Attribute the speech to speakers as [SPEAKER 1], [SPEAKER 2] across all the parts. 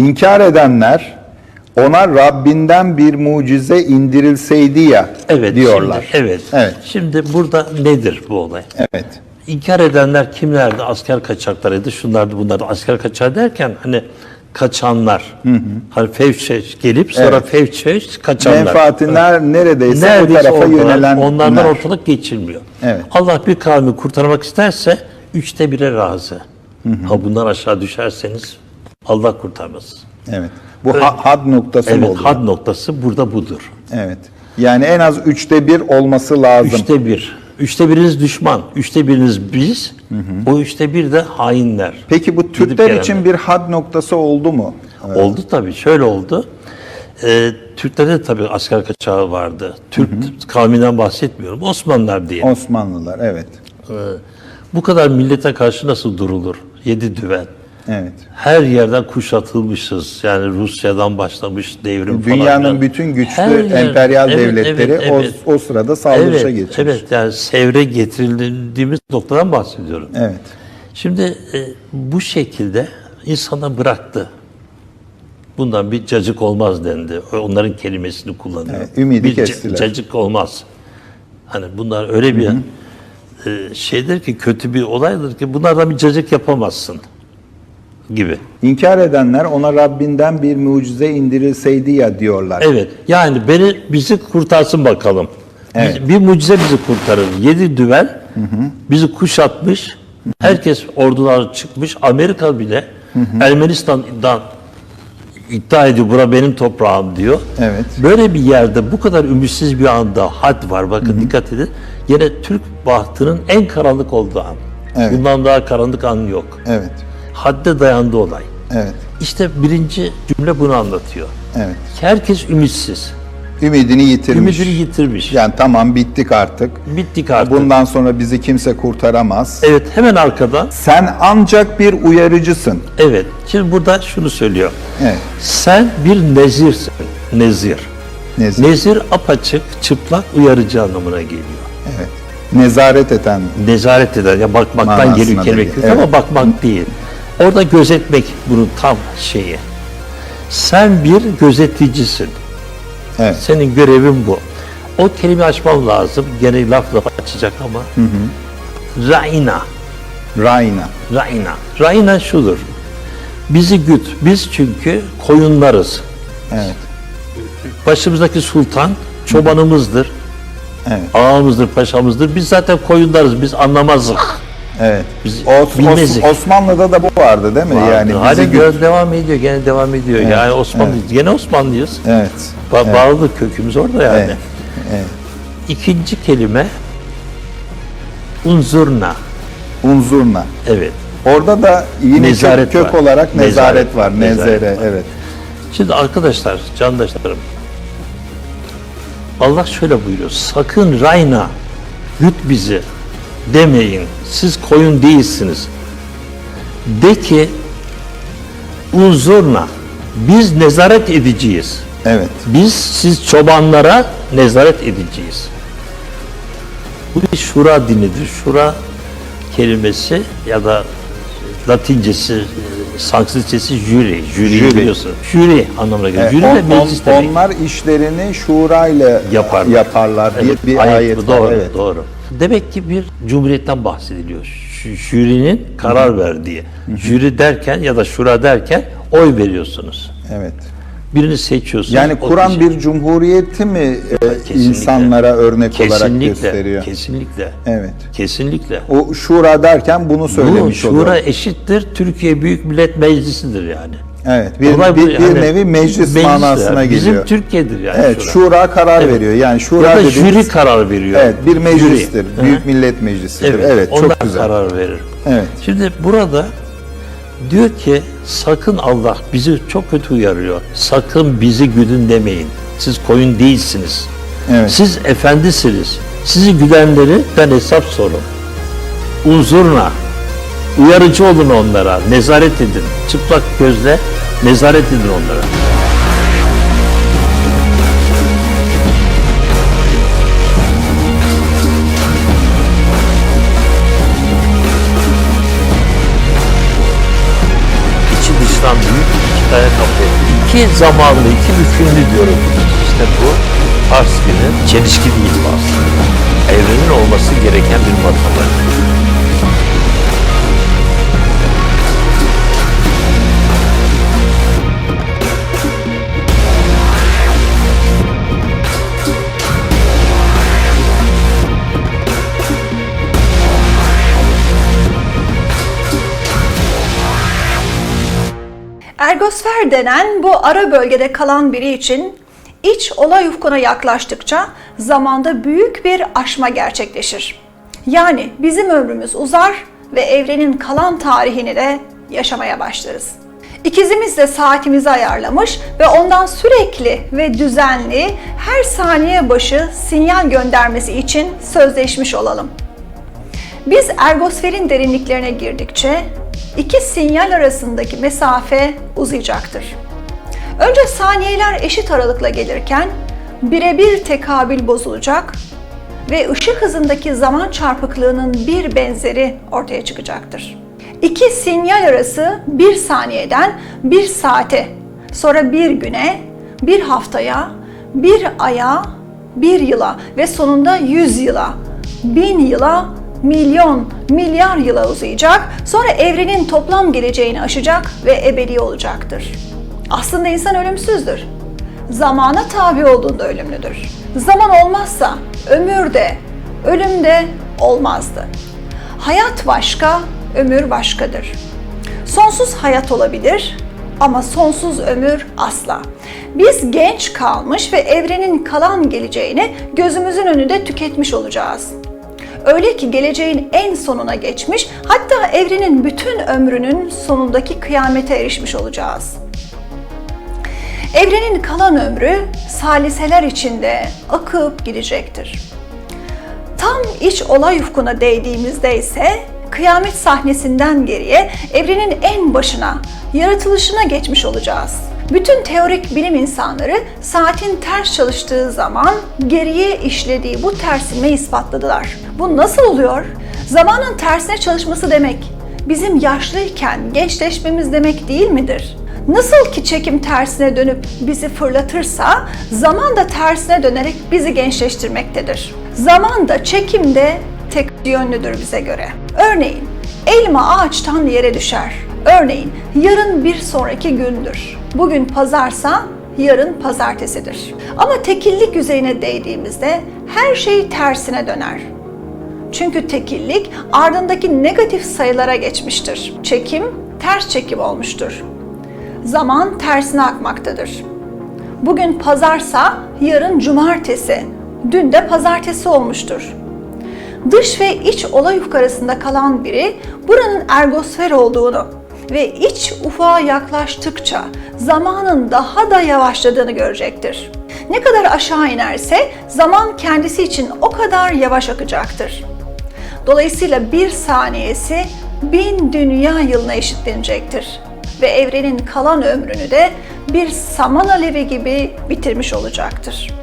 [SPEAKER 1] İnkar edenler ona Rabbinden bir mucize indirilseydi ya
[SPEAKER 2] Evet.
[SPEAKER 1] diyorlar.
[SPEAKER 2] Şimdi, evet.
[SPEAKER 1] Evet.
[SPEAKER 2] Şimdi burada nedir bu olay?
[SPEAKER 1] Evet.
[SPEAKER 2] İnkar edenler kimlerdi? Asker kaçaklarıydı. Şunlardı bunlardı. Asker kaçağı derken hani kaçanlar. Hani fevçeş gelip sonra
[SPEAKER 1] Evet.
[SPEAKER 2] fevçeş kaçanlar.
[SPEAKER 1] Menfaatiler neredeyse,
[SPEAKER 2] Neredeyse
[SPEAKER 1] o tarafa
[SPEAKER 2] ortalar,
[SPEAKER 1] yönelenler.
[SPEAKER 2] onlardan ortalık geçilmiyor.
[SPEAKER 1] Evet.
[SPEAKER 2] Allah bir kavmi kurtarmak isterse üçte bire razı. Ha bundan aşağı düşerseniz Allah kurtarmaz.
[SPEAKER 1] Evet. Bu ha- had noktası
[SPEAKER 2] Evet,
[SPEAKER 1] oluyor?
[SPEAKER 2] had noktası burada budur.
[SPEAKER 1] Evet. Yani en az üçte bir olması lazım.
[SPEAKER 2] Üçte bir. Üçte biriniz düşman, üçte biriniz biz, o üçte bir de hainler.
[SPEAKER 1] Peki bu Türkler için bir had noktası oldu mu?
[SPEAKER 2] Oldu tabii, şöyle oldu. Ee, Türklerde de tabii asker kaçağı vardı. Türk kavminden bahsetmiyorum. Osmanlılar diye.
[SPEAKER 1] Osmanlılar, evet.
[SPEAKER 2] Ee, bu kadar millete karşı nasıl durulur? Yedi düven.
[SPEAKER 1] Evet.
[SPEAKER 2] Her yerden kuşatılmışız. Yani Rusya'dan başlamış devrim falan.
[SPEAKER 1] Dünyanın bütün güçlü
[SPEAKER 2] Her yer-
[SPEAKER 1] emperyal
[SPEAKER 2] evet,
[SPEAKER 1] devletleri
[SPEAKER 2] evet, evet.
[SPEAKER 1] O, o sırada saldırışa
[SPEAKER 2] evet,
[SPEAKER 1] geçmiş.
[SPEAKER 2] Evet, yani sevre getirildiğimiz noktadan bahsediyorum.
[SPEAKER 1] Evet.
[SPEAKER 2] Şimdi e, bu şekilde insana bıraktı. Bundan bir cacık olmaz dendi. Onların kelimesini kullanıyor.
[SPEAKER 1] Evet, ümidi
[SPEAKER 2] bir
[SPEAKER 1] kestiler.
[SPEAKER 2] cacık olmaz. Hani bunlar öyle bir e, şeydir ki kötü bir olaydır ki bunlardan bir cacık yapamazsın gibi.
[SPEAKER 1] İnkar edenler ona Rabbinden bir mucize indirilseydi ya diyorlar.
[SPEAKER 2] Evet. Yani beni bizi kurtarsın bakalım. Biz-
[SPEAKER 1] Evet.
[SPEAKER 2] bir mucize bizi kurtarır. Yedi düvel bizi kuşatmış. Herkes ordular çıkmış. Amerika bile Ermenistan'dan iddia ediyor. Bura benim toprağım diyor.
[SPEAKER 1] Evet.
[SPEAKER 2] Böyle bir yerde bu kadar ümitsiz bir anda had var. Bakın dikkat edin. Yine Türk bahtının en karanlık olduğu an.
[SPEAKER 1] Evet.
[SPEAKER 2] Bundan daha karanlık an yok.
[SPEAKER 1] Evet.
[SPEAKER 2] Hadde dayandı olay.
[SPEAKER 1] Evet.
[SPEAKER 2] İşte birinci cümle bunu anlatıyor.
[SPEAKER 1] Evet.
[SPEAKER 2] Herkes ümitsiz.
[SPEAKER 1] Ümidini yitirmiş.
[SPEAKER 2] Ümidini yitirmiş.
[SPEAKER 1] Yani tamam bittik artık.
[SPEAKER 2] Bittik artık.
[SPEAKER 1] Bundan sonra bizi kimse kurtaramaz.
[SPEAKER 2] Evet hemen arkadan.
[SPEAKER 1] Sen ancak bir uyarıcısın.
[SPEAKER 2] Evet. Şimdi burada şunu söylüyor.
[SPEAKER 1] Evet.
[SPEAKER 2] Sen bir nezirsin. Nezir.
[SPEAKER 1] Nezir.
[SPEAKER 2] Nezir apaçık, çıplak uyarıcı anlamına geliyor.
[SPEAKER 1] Evet. Nezaret eden.
[SPEAKER 2] Nezaret eder. Ya bakmaktan geliyor kelime
[SPEAKER 1] Evet.
[SPEAKER 2] ama bakmak değil. Orada gözetmek bunun tam şeyi. Sen bir gözeticisin.
[SPEAKER 1] Evet.
[SPEAKER 2] Senin görevin bu. O kelime açmam lazım. Gene laf laf açacak ama. Raina.
[SPEAKER 1] Raina.
[SPEAKER 2] Raina. Raina şudur. Bizi güt. Biz çünkü koyunlarız.
[SPEAKER 1] Evet.
[SPEAKER 2] Başımızdaki sultan çobanımızdır.
[SPEAKER 1] Evet.
[SPEAKER 2] Ağamızdır, paşamızdır. Biz zaten koyunlarız. Biz anlamazdık.
[SPEAKER 1] Evet.
[SPEAKER 2] Biz
[SPEAKER 1] Os-. Osmanlı'da da bu vardı değil mi? Yani
[SPEAKER 2] Hala
[SPEAKER 1] bizi
[SPEAKER 2] gö-
[SPEAKER 1] gü-
[SPEAKER 2] devam ediyor. Gene devam ediyor. Yani Osmanlıyız. Gene Osmanlıyız.
[SPEAKER 1] Evet.
[SPEAKER 2] Ba-
[SPEAKER 1] evet.
[SPEAKER 2] Bağlı kökümüz orada yani.
[SPEAKER 1] Evet. Evet.
[SPEAKER 2] İkinci kelime unzurna.
[SPEAKER 1] Unzurna.
[SPEAKER 2] Evet.
[SPEAKER 1] Orada da yine
[SPEAKER 2] Nezaret
[SPEAKER 1] kök, kök
[SPEAKER 2] var.
[SPEAKER 1] olarak nezaret,
[SPEAKER 2] Nezaret,
[SPEAKER 1] var.
[SPEAKER 2] nezaret
[SPEAKER 1] Nezere.
[SPEAKER 2] var.
[SPEAKER 1] Evet.
[SPEAKER 2] Şimdi arkadaşlar, candaşlarım. Allah şöyle buyuruyor. Sakın Rayna güt bizi demeyin. Siz koyun değilsiniz. De ki unzurna biz nezaret edeceğiz.
[SPEAKER 1] Evet.
[SPEAKER 2] Biz siz çobanlara nezaret edeceğiz. Bu bir şura dinidir. Şura kelimesi ya da Latincesi, Sanskritçesi jüri. Jüri,
[SPEAKER 1] Jüri.
[SPEAKER 2] biliyorsun. Jüri anlamına geliyor. Jüri de meclis demek.
[SPEAKER 1] onlar işlerini şura ile
[SPEAKER 2] Yaparlar.
[SPEAKER 1] yaparlar diye
[SPEAKER 2] Evet,
[SPEAKER 1] bir
[SPEAKER 2] ayet
[SPEAKER 1] ayet, var.
[SPEAKER 2] doğru,
[SPEAKER 1] Evet.
[SPEAKER 2] doğru. Demek ki bir cumhuriyetten bahsediliyor. J- Jürinin karar verdiği. Jüri derken ya da şura derken oy veriyorsunuz.
[SPEAKER 1] Evet.
[SPEAKER 2] Birini seçiyorsunuz.
[SPEAKER 1] Yani
[SPEAKER 2] o
[SPEAKER 1] Kur'an
[SPEAKER 2] kişi-
[SPEAKER 1] bir cumhuriyeti mi e,
[SPEAKER 2] Kesinlikle.
[SPEAKER 1] insanlara örnek olarak gösteriyor?
[SPEAKER 2] Kesinlikle.
[SPEAKER 1] Evet.
[SPEAKER 2] Kesinlikle.
[SPEAKER 1] O şura derken bunu
[SPEAKER 2] Bu
[SPEAKER 1] söylemiş
[SPEAKER 2] şura
[SPEAKER 1] oluyor.
[SPEAKER 2] eşittir Türkiye Büyük Millet Meclisi'dir yani.
[SPEAKER 1] Evet. Bir,
[SPEAKER 2] Olay
[SPEAKER 1] bir, bir
[SPEAKER 2] yani.
[SPEAKER 1] nevi meclis,
[SPEAKER 2] Meclis
[SPEAKER 1] manasına
[SPEAKER 2] yani. Bizim
[SPEAKER 1] geliyor.
[SPEAKER 2] Türkiye'dir yani
[SPEAKER 1] Evet,
[SPEAKER 2] şura.
[SPEAKER 1] şura karar
[SPEAKER 2] Evet.
[SPEAKER 1] veriyor. Yani şura
[SPEAKER 2] Ya da
[SPEAKER 1] dediğimiz-
[SPEAKER 2] jüri karar veriyor.
[SPEAKER 1] Evet, bir meclistir.
[SPEAKER 2] Jüri.
[SPEAKER 1] Büyük
[SPEAKER 2] Hı.
[SPEAKER 1] Millet Meclisi'dir.
[SPEAKER 2] Evet,
[SPEAKER 1] Evet, çok güzel.
[SPEAKER 2] karar verir.
[SPEAKER 1] Evet.
[SPEAKER 2] Şimdi burada diyor ki sakın Allah bizi çok kötü uyarıyor. Sakın bizi güdün demeyin. Siz koyun değilsiniz.
[SPEAKER 1] Evet.
[SPEAKER 2] Siz efendisiniz. Sizi güdenleri ben hesap sorun. Unzurna. Uyarıcı olun onlara. Nezaret edin. Çıplak gözle nezaret edin onlara. İçi dıştan büyük. noktaya kapıyor. İki zamanlı, iki bütünlü diyorum. İşte bu Pars gibi çelişki değil aslında. Evrenin olması gereken bir matematik.
[SPEAKER 3] Ergosfer denen bu ara bölgede kalan biri için iç olay ufkuna yaklaştıkça zamanda büyük bir aşma gerçekleşir. Yani bizim ömrümüz uzar ve evrenin kalan tarihini de yaşamaya başlarız. İkizimiz de saatimizi ayarlamış ve ondan sürekli ve düzenli her saniye başı sinyal göndermesi için sözleşmiş olalım. Biz ergosferin derinliklerine girdikçe iki sinyal arasındaki mesafe uzayacaktır. Önce saniyeler eşit aralıkla gelirken birebir tekabül bozulacak ve ışık hızındaki zaman çarpıklığının bir benzeri ortaya çıkacaktır. İki sinyal arası bir saniyeden bir saate, sonra bir güne, bir haftaya, bir aya, bir yıla ve sonunda yüz yıla, bin yıla, milyon, milyar yıla uzayacak, sonra evrenin toplam geleceğini aşacak ve ebedi olacaktır. Aslında insan ölümsüzdür. Zamana tabi olduğunda ölümlüdür. Zaman olmazsa ömür de, ölüm de olmazdı. Hayat başka, ömür başkadır. Sonsuz hayat olabilir ama sonsuz ömür asla. Biz genç kalmış ve evrenin kalan geleceğini gözümüzün önünde tüketmiş olacağız. Öyle ki geleceğin en sonuna geçmiş, hatta evrenin bütün ömrünün sonundaki kıyamete erişmiş olacağız. Evrenin kalan ömrü saliseler içinde akıp gidecektir. Tam iç olay ufkuna değdiğimizde ise kıyamet sahnesinden geriye evrenin en başına, yaratılışına geçmiş olacağız. Bütün teorik bilim insanları saatin ters çalıştığı zaman geriye işlediği bu tersilmeyi ispatladılar. Bu nasıl oluyor? Zamanın tersine çalışması demek bizim yaşlıyken gençleşmemiz demek değil midir? Nasıl ki çekim tersine dönüp bizi fırlatırsa, zaman da tersine dönerek bizi gençleştirmektedir. Zaman da çekim de tek yönlüdür bize göre. Örneğin, elma ağaçtan yere düşer. Örneğin, yarın bir sonraki gündür. Bugün pazarsa yarın pazartesidir. Ama tekillik yüzeyine değdiğimizde her şey tersine döner. Çünkü tekillik ardındaki negatif sayılara geçmiştir. Çekim ters çekim olmuştur. Zaman tersine akmaktadır. Bugün pazarsa yarın cumartesi, dün de pazartesi olmuştur. Dış ve iç olay ufku arasında kalan biri buranın ergosfer olduğunu ve iç ufağa yaklaştıkça zamanın daha da yavaşladığını görecektir. Ne kadar aşağı inerse zaman kendisi için o kadar yavaş akacaktır. Dolayısıyla bir saniyesi bin dünya yılına eşitlenecektir ve evrenin kalan ömrünü de bir saman alevi gibi bitirmiş olacaktır.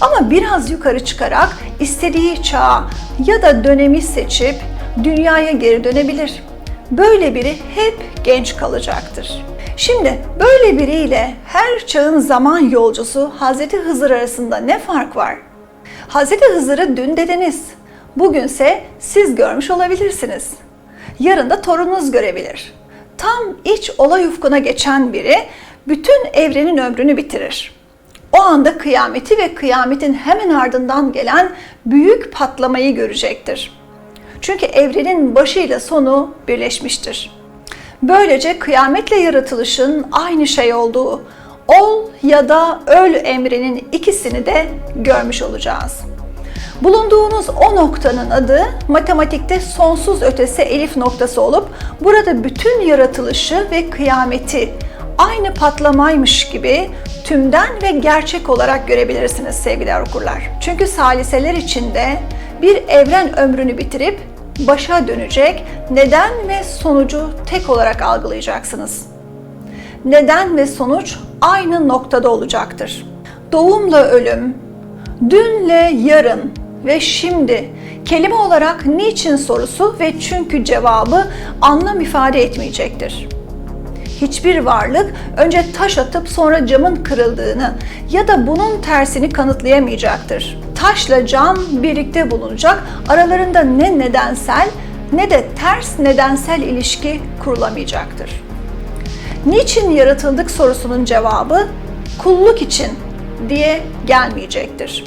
[SPEAKER 3] Ama biraz yukarı çıkarak istediği çağı ya da dönemi seçip dünyaya geri dönebilir. Böyle biri hep genç kalacaktır. Şimdi böyle biriyle her çağın zaman yolcusu Hazreti Hızır arasında ne fark var? Hazreti Hızır'ı dün dediniz. Bugünse siz görmüş olabilirsiniz. Yarın da torununuz görebilir. Tam iç olay ufkuna geçen biri bütün evrenin ömrünü bitirir. O anda kıyameti ve kıyametin hemen ardından gelen büyük patlamayı görecektir. Çünkü evrenin başıyla sonu birleşmiştir. Böylece kıyametle yaratılışın aynı şey olduğu, ol ya da öl emrinin ikisini de görmüş olacağız. Bulunduğunuz o noktanın adı matematikte sonsuz ötesi elif noktası olup burada bütün yaratılışı ve kıyameti aynı patlamaymış gibi tümden ve gerçek olarak görebilirsiniz sevgili okurlar. Çünkü saliseler içinde bir evren ömrünü bitirip başa dönecek neden ve sonucu tek olarak algılayacaksınız. Neden ve sonuç aynı noktada olacaktır. Doğumla ölüm, dünle yarın ve şimdi kelime olarak niçin sorusu ve çünkü cevabı anlam ifade etmeyecektir. hiçbir varlık önce taş atıp sonra camın kırıldığını ya da bunun tersini kanıtlayamayacaktır. Taşla cam birlikte bulunacak, aralarında ne nedensel ne de ters nedensel ilişki kurulamayacaktır. Niçin yaratıldık sorusunun cevabı kulluk için diye gelmeyecektir.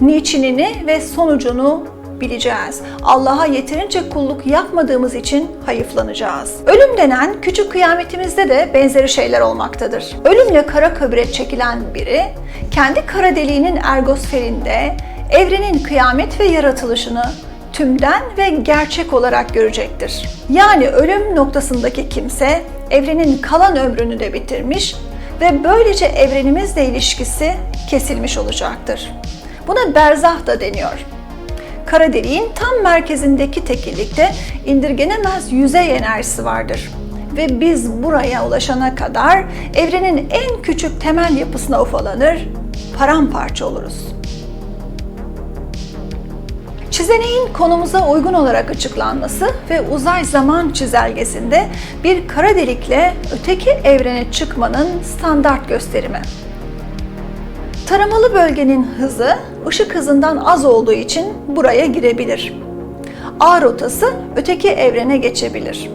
[SPEAKER 3] Niçinini ve sonucunu bileceğiz. Allah'a yeterince kulluk yapmadığımız için hayıflanacağız. Ölüm denen küçük kıyametimizde de benzeri şeyler olmaktadır. Ölümle kara kabire çekilen biri kendi kara deliğinin ergosferinde evrenin kıyamet ve yaratılışını tümden ve gerçek olarak görecektir. Yani ölüm noktasındaki kimse evrenin kalan ömrünü de bitirmiş ve böylece evrenimizle ilişkisi kesilmiş olacaktır. Buna berzah da deniyor. Kara deliğin tam merkezindeki tekillikte indirgenemez yüzey enerjisi vardır. Ve biz buraya ulaşana kadar evrenin en küçük temel yapısına ufalanır, paramparça oluruz. Çizeneğin konumuza uygun olarak açıklanması ve uzay zaman çizelgesinde bir kara delikle öteki evrene çıkmanın standart gösterimi. Taramalı bölgenin hızı ışık hızından az olduğu için buraya girebilir. A rotası öteki evrene geçebilir.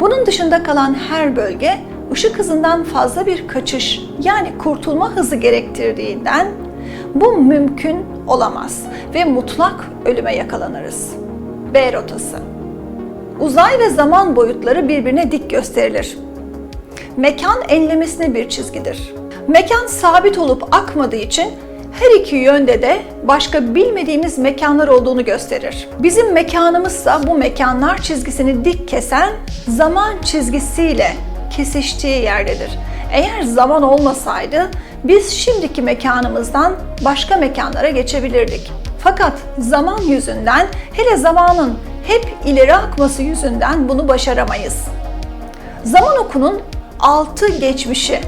[SPEAKER 3] Bunun dışında kalan her bölge ışık hızından fazla bir kaçış yani kurtulma hızı gerektirdiğinden bu mümkün olamaz ve mutlak ölüme yakalanırız. B rotası. Uzay ve zaman boyutları birbirine dik gösterilir. Mekan enlemesine bir çizgidir. Mekan sabit olup akmadığı için her iki yönde de başka bilmediğimiz mekanlar olduğunu gösterir. Bizim mekanımızsa bu mekanlar çizgisini dik kesen zaman çizgisiyle kesiştiği yerdedir. Eğer zaman olmasaydı biz şimdiki mekanımızdan başka mekanlara geçebilirdik. Fakat zaman yüzünden, hele zamanın hep ileri akması yüzünden bunu başaramayız. Zaman okunun altı geçmişi,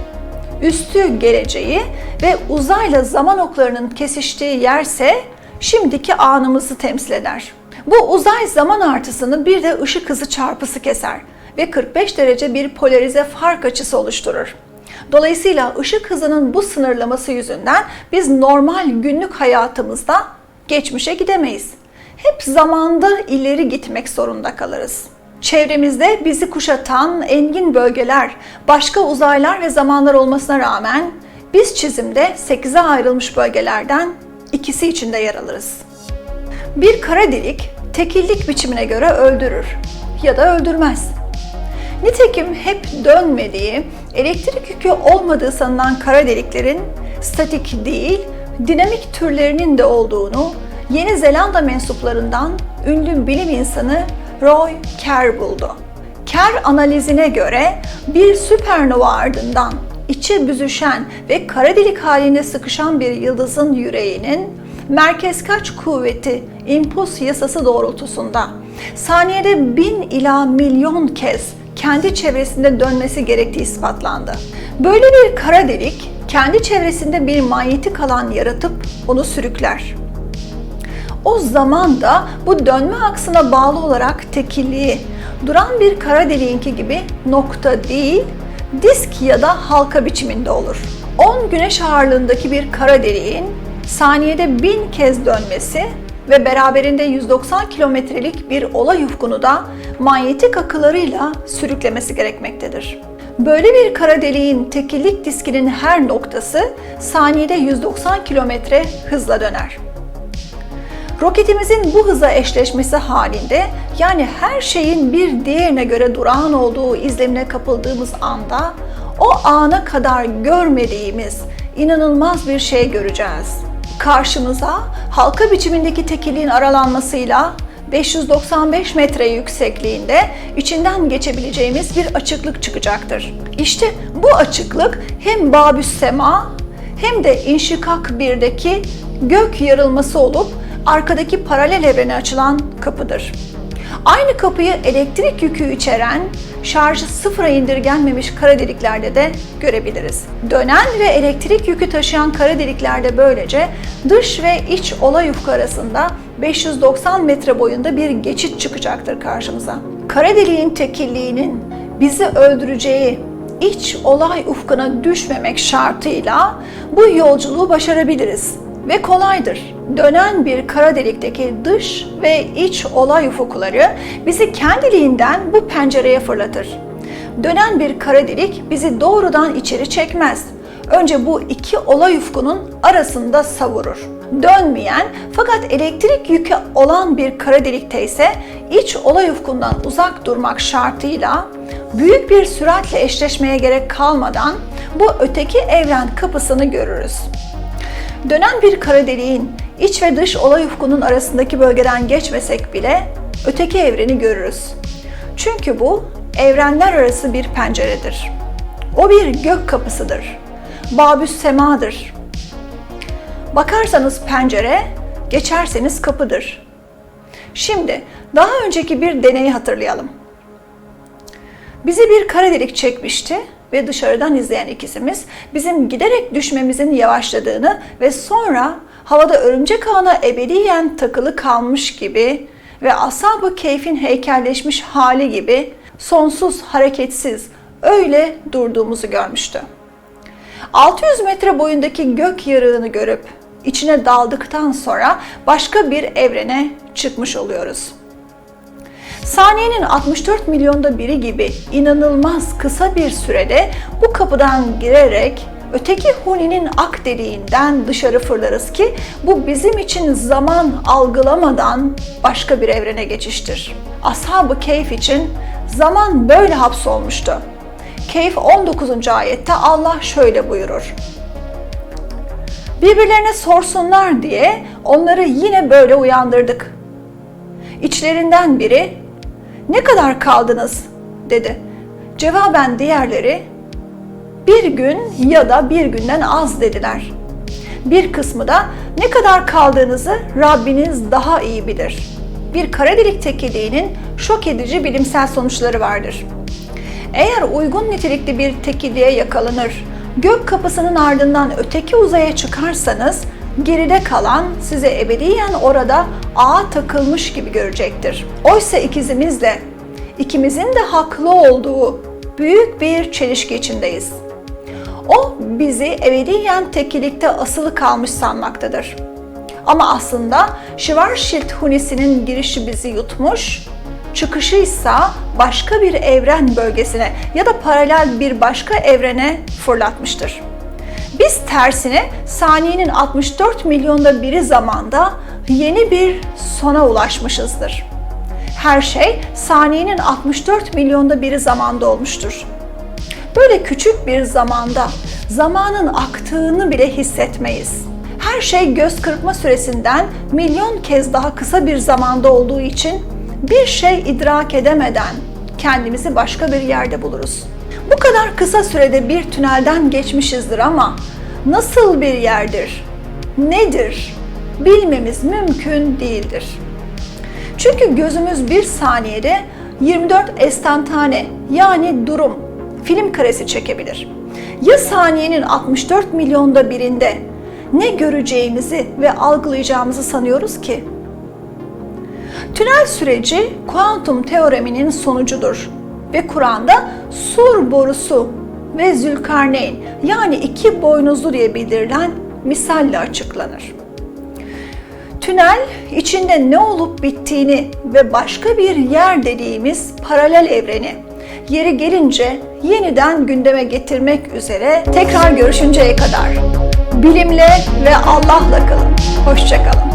[SPEAKER 3] üstü geleceği ve uzayla zaman oklarının kesiştiği yerse şimdiki anımızı temsil eder. Bu uzay zaman artısını bir de ışık hızı çarpısı keser ve 45 derece bir polarize fark açısı oluşturur. Dolayısıyla ışık hızının bu sınırlaması yüzünden biz normal günlük hayatımızda geçmişe gidemeyiz. Hep zamanda ileri gitmek zorunda kalırız. Çevremizde bizi kuşatan engin bölgeler, başka uzaylar ve zamanlar olmasına rağmen biz çizimde 8'e ayrılmış bölgelerden ikisi içinde yer alırız. Bir kara delik tekillik biçimine göre öldürür ya da öldürmez. Nitekim hep dönmediği, elektrik yükü olmadığı sanılan kara deliklerin statik değil, dinamik türlerinin de olduğunu Yeni Zelanda mensuplarından ünlü bilim insanı Roy Kerr buldu. Kerr analizine göre bir süpernova ardından içe büzüşen ve kara delik halinde sıkışan bir yıldızın yüreğinin merkez kaç kuvveti impuls yasası doğrultusunda saniyede bin ila milyon kez kendi çevresinde dönmesi gerektiği ispatlandı. Böyle bir kara delik kendi çevresinde bir manyetik alan yaratıp onu sürükler. O zaman da bu dönme aksına bağlı olarak tekilliği duran bir kara deliğinki gibi nokta değil, disk ya da halka biçiminde olur. 10 güneş ağırlığındaki bir kara deliğin saniyede 1000 kez dönmesi ve beraberinde 190 kilometrelik bir olay ufkunu da manyetik akılarıyla sürüklemesi gerekmektedir. Böyle bir kara deliğin tekillik diskinin her noktası saniyede 190 kilometre hızla döner. Roketimizin bu hıza eşleşmesi halinde yani her şeyin bir diğerine göre durağan olduğu izlemine kapıldığımız anda o ana kadar görmediğimiz inanılmaz bir şey göreceğiz. Karşımıza halka biçimindeki tekilliğin aralanmasıyla 595 metre yüksekliğinde içinden geçebileceğimiz bir açıklık çıkacaktır. İşte bu açıklık hem Babüs Sema hem de İnşikak 1'deki gök yarılması olup arkadaki paralel evrene açılan kapıdır. Aynı kapıyı elektrik yükü içeren, şarjı sıfıra indirgenmemiş kara deliklerde de görebiliriz. Dönen ve elektrik yükü taşıyan kara deliklerde böylece dış ve iç olay ufku arasında 590 metre boyunda bir geçit çıkacaktır karşımıza. Kara deliğin tekilliğinin bizi öldüreceği iç olay ufkuna düşmemek şartıyla bu yolculuğu başarabiliriz ve kolaydır. Dönen bir kara delikteki dış ve iç olay ufukları bizi kendiliğinden bu pencereye fırlatır. Dönen bir kara delik bizi doğrudan içeri çekmez. Önce bu iki olay ufkunun arasında savurur. Dönmeyen fakat elektrik yükü olan bir kara delikte ise iç olay ufkundan uzak durmak şartıyla büyük bir süratle eşleşmeye gerek kalmadan bu öteki evren kapısını görürüz. Dönen bir kara deliğin iç ve dış olay ufkunun arasındaki bölgeden geçmesek bile öteki evreni görürüz. Çünkü bu evrenler arası bir penceredir. O bir gök kapısıdır. Babüs semadır. Bakarsanız pencere, geçerseniz kapıdır. Şimdi daha önceki bir deneyi hatırlayalım. Bizi bir kara delik çekmişti ve dışarıdan izleyen ikizimiz bizim giderek düşmemizin yavaşladığını ve sonra havada örümcek ağına ebediyen takılı kalmış gibi ve asabı keyfin heykelleşmiş hali gibi sonsuz, hareketsiz öyle durduğumuzu görmüştü. 600 metre boyundaki gök yarığını görüp içine daldıktan sonra başka bir evrene çıkmış oluyoruz. Saniyenin 64 milyonda biri gibi inanılmaz kısa bir sürede bu kapıdan girerek öteki huninin ak deliğinden dışarı fırlarız ki bu bizim için zaman algılamadan başka bir evrene geçiştir. Ashab-ı Keyf için zaman böyle hapsolmuştu. Keyf 19. ayette Allah şöyle buyurur. Birbirlerine sorsunlar diye onları yine böyle uyandırdık. İçlerinden biri ne kadar kaldınız dedi. Cevaben diğerleri bir gün ya da bir günden az dediler. Bir kısmı da ne kadar kaldığınızı Rabbiniz daha iyi bilir. Bir kara delik tekiliğinin şok edici bilimsel sonuçları vardır. Eğer uygun nitelikli bir tekiliğe yakalanır, gök kapısının ardından öteki uzaya çıkarsanız geride kalan size ebediyen orada ağa takılmış gibi görecektir. Oysa ikizimizle ikimizin de haklı olduğu büyük bir çelişki içindeyiz. O bizi ebediyen tekilikte asılı kalmış sanmaktadır. Ama aslında Schwarzschild Hunisi'nin girişi bizi yutmuş, çıkışı ise başka bir evren bölgesine ya da paralel bir başka evrene fırlatmıştır. Biz tersine saniyenin 64 milyonda biri zamanda yeni bir sona ulaşmışızdır. Her şey saniyenin 64 milyonda biri zamanda olmuştur. Böyle küçük bir zamanda zamanın aktığını bile hissetmeyiz. Her şey göz kırpma süresinden milyon kez daha kısa bir zamanda olduğu için bir şey idrak edemeden kendimizi başka bir yerde buluruz. Bu kadar kısa sürede bir tünelden geçmişizdir ama nasıl bir yerdir, nedir bilmemiz mümkün değildir. Çünkü gözümüz bir saniyede 24 estantane yani durum film karesi çekebilir. Ya saniyenin 64 milyonda birinde ne göreceğimizi ve algılayacağımızı sanıyoruz ki? Tünel süreci kuantum teoreminin sonucudur ve Kur'an'da sur borusu ve Zülkarneyn yani iki boynuzlu diye bildirilen misalle açıklanır. Tünel içinde ne olup bittiğini ve başka bir yer dediğimiz paralel evreni yeri gelince yeniden gündeme getirmek üzere tekrar görüşünceye kadar bilimle ve Allah'la kalın. Hoşçakalın.